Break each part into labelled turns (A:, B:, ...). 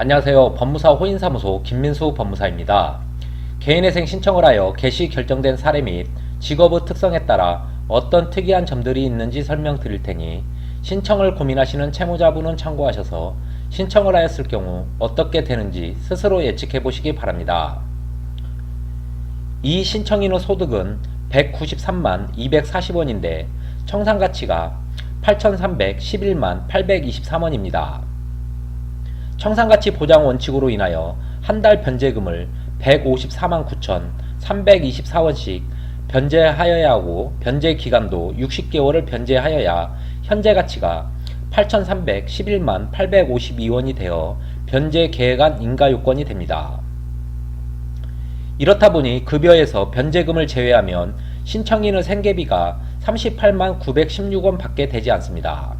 A: 안녕하세요. 법무사 호인사무소 김민수 법무사입니다. 개인회생 신청을 하여 개시 결정된 사례 및 직업의 특성에 따라 어떤 특이한 점들이 있는지 설명드릴 테니 신청을 고민하시는 채무자분은 참고하셔서 신청을 하였을 경우 어떻게 되는지 스스로 예측해 보시기 바랍니다. 이 신청인의 소득은 193만 240원인데 청산가치가 8,311만 823원입니다. 청산가치 보장 원칙으로 인하여 한 달 변제금을 154만 9,324원씩 변제하여야 하고 변제 기간도 60개월을 변제하여야 현재 가치가 8,311만 852원이 되어 변제 계획안 인가 요건이 됩니다. 이렇다 보니 급여에서 변제금을 제외하면 신청인의 생계비가 38만 916원 밖에 되지 않습니다.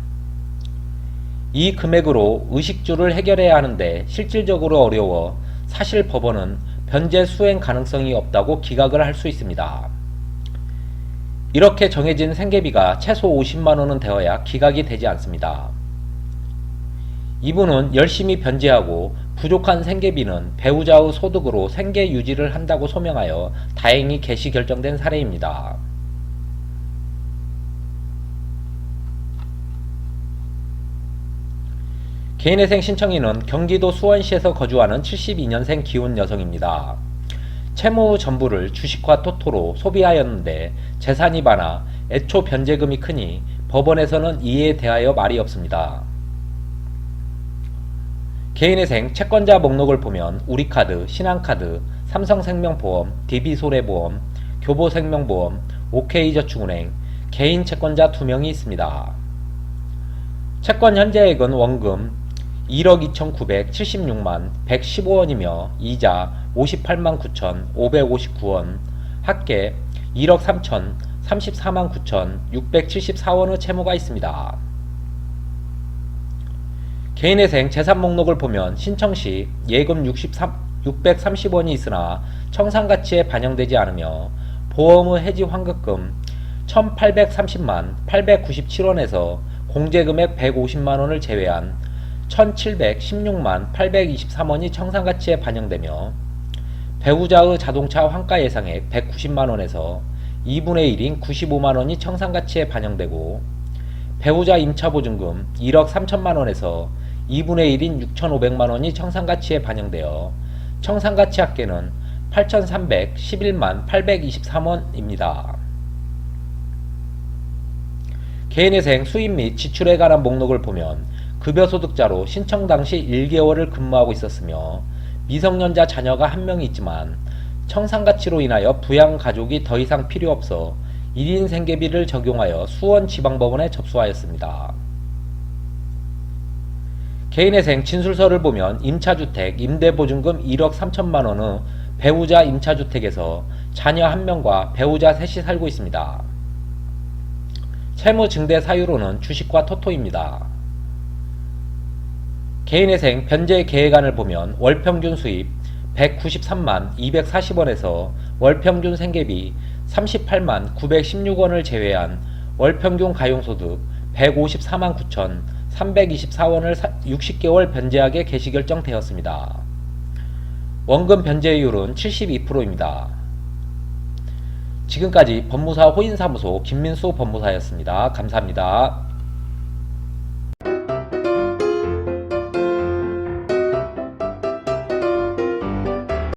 A: 이 금액으로 의식주를 해결해야 하는데 실질적으로 어려워 사실 법원은 변제 수행 가능성이 없다고 기각을 할 수 있습니다. 이렇게 정해진 생계비가 최소 50만원은 되어야 기각이 되지 않습니다. 이분은 열심히 변제하고 부족한 생계비는 배우자의 소득으로 생계 유지를 한다고 소명하여 다행히 개시 결정된 사례입니다. 개인회생 신청인은 경기도 수원시에서 거주하는 72년생 기혼 여성입니다. 채무 전부를 주식과 토토로 소비하였는데 재산이 많아 애초 변제금이 크니 법원에서는 이에 대하여 말이 없습니다. 개인회생 채권자 목록을 보면 우리카드, 신한카드, 삼성생명보험, DB손해보험, 교보생명보험, OK저축은행, 개인 채권자 2명이 있습니다. 채권 현재액은 원금 1억 2,976만 115원이며 이자 58만 9,559원, 합계 1억 3천 34만 9,674원의 채무가 있습니다. 개인회생 재산 목록을 보면 신청 시 예금 63, 630원이 있으나 청산가치에 반영되지 않으며 보험의 해지 환급금 1830만 897원에서 공제금액 150만원을 제외한 1716만 823원이 청산가치에 반영되며 배우자의 자동차 환가 예상액 190만원에서 2분의 1인 95만원이 청산가치에 반영되고 배우자 임차보증금 1억 3천만원에서 2분의 1인 6,500만원이 청산가치에 반영되어 청산가치 합계는 8,311만 823원입니다. 개인회생 수입 및 지출에 관한 목록을 보면 급여소득자로 신청 당시 1개월을 근무하고 있었으며 미성년자 자녀가 한 명이 있지만 청산가치로 인하여 부양 가족이 더 이상 필요 없어 1인 생계비를 적용하여 수원지방법원에 접수하였습니다. 개인회생 진술서를 보면 임차주택 임대보증금 1억 3천만 원의 배우자 임차주택에서 자녀 한 명과 배우자 셋이 살고 있습니다. 채무 증대 사유로는 주식과 토토입니다. 개인회생 변제 계획안을 보면 월평균 수입 193만 240원에서 월평균 생계비 38만 916원을 제외한 월평균 가용소득 154만 9천 324원을 60개월 변제하게 개시 결정되었습니다. 원금 변제율은 72%입니다. 지금까지 법무사 호인사무소 김민수 법무사였습니다. 감사합니다.